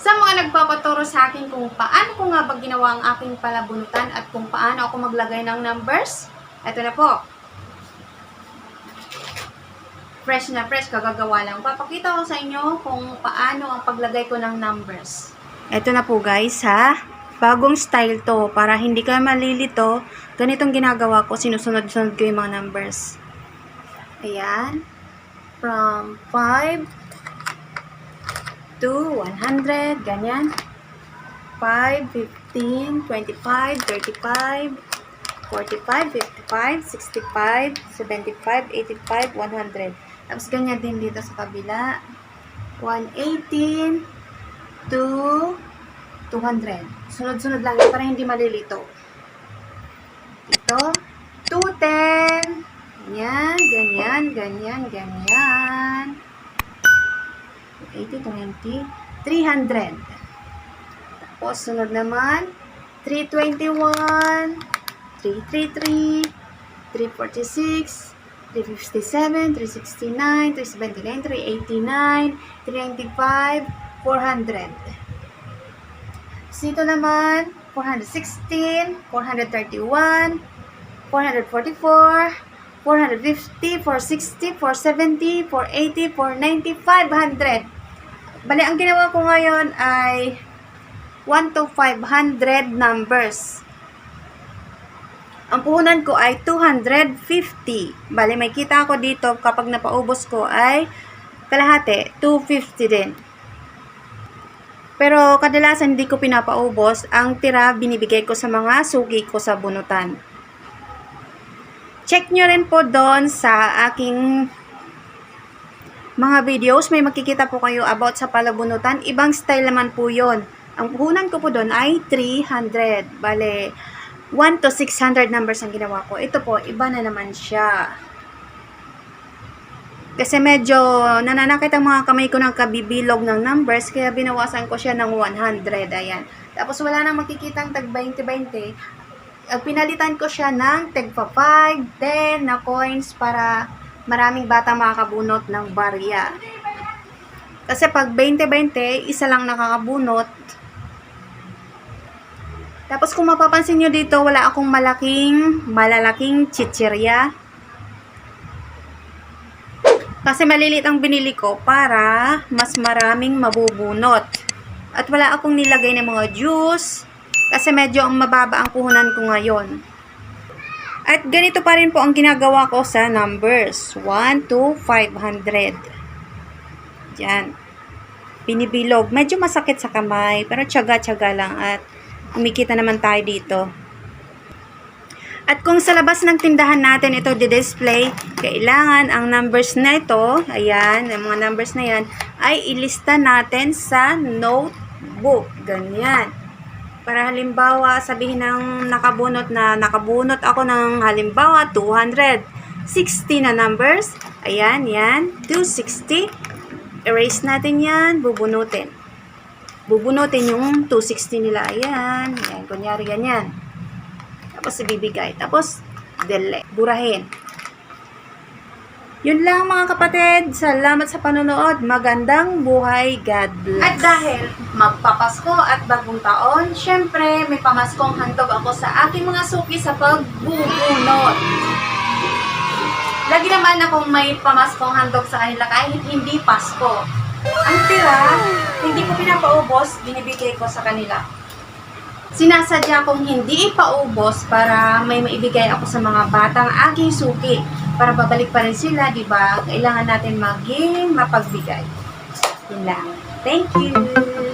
Sa mga nagpapaturo sa akin kung paano ko nga ba ginawa ang aking palabunutan at kung paano ako maglagay ng numbers, eto na po. Fresh na fresh, kagagawa lang. Papakita ko sa inyo kung paano ang paglagay ko ng numbers. Eto na po guys ha. Bagong style to. Para hindi ka malilito, ganitong ginagawa ko. Sinusunod-sunod ko yung mga numbers. Ayan. From 5 to 100. Ganyan. 5, 15, 25, 35, 45, 55, 65, 75, 85, 100. Tapos ganyan din dito sa kabila. 118 to 200. Sunod-sunod lang para hindi malilito. Dito, 210. Ganyan, ganyan, ganyan, ganyan. 80, 20, 300. Tapos, sunod naman, 321, 333, 346, 357, 369, 379, 389, 395, 400. Dito naman, 416, 431, 444, 450, 460, 470, 480, 490, 500. Bali, ang ginawa ko ngayon ay 1 to 500 numbers. Ang puhunan ko ay 250. Bali, may kita ako dito kapag napaubos ko ay kalahati, 250 din. Pero kadalasan hindi ko pinapaubos. Ang tira binibigay ko sa mga suki ko sa bunutan. Check nyo rin po doon sa aking mga videos. May makikita po kayo about sa palabunutan. Ibang style naman po yon. Ang puhunan ko po doon ay 300. Bale, 1 to 600 numbers ang ginawa ko. Ito po, iba na naman siya. Kasi medyo nananakit ang mga kamay ko ng kabibilog ng numbers, kaya binawasan ko siya ng 100. Ayan. Tapos wala nang makikitang tag 20-20. Uh, pinalitan ko siya ng tagpa 5, 10 na coins para maraming bata makakabunot ng barya. Kasi pag 20-20, isa lang nakakabunot. Tapos kung mapapansin nyo dito, wala akong malaking, malalaking chichirya. Kasi malilit ang binili ko para mas maraming mabubunot. At wala akong nilagay ng mga juice kasi medyo ang mababa ang puhunan ko ngayon. At ganito pa rin po ang ginagawa ko sa numbers. 1 to 500. Yan. Binibilog. Medyo masakit sa kamay pero tiyaga-tiyaga lang at kumikita naman tayo dito. At kung sa labas ng tindahan natin ito di-display, kailangan ang numbers na ito, ayan, ang mga numbers na yan, ay ilista natin sa notebook. Ganyan. Para halimbawa, sabihin ng nakabunot na nakabunot ako ng halimbawa 260 na numbers. Ayan, yan. 260. Erase natin yan. Bubunutin. Bubunutin yung 260 nila. Ayan. Ayan. Kunyari ganyan. Tapos ibibigay. Tapos, delete. Burahin. Yun lang mga kapatid. Salamat sa panonood. Magandang buhay. God bless. At dahil magpapasko at bagong taon, syempre may pamaskong handog ako sa aking mga suki sa pagbubunot. Lagi naman akong may pamaskong handog sa kanila kahit hindi Pasko. Ang tira, hindi ko pinapaubos, binibigay ko sa kanila sinasadya kong hindi ipaubos para may maibigay ako sa mga batang aking suki para babalik pa rin sila, di ba? Kailangan natin maging mapagbigay. Yun lang. Thank you!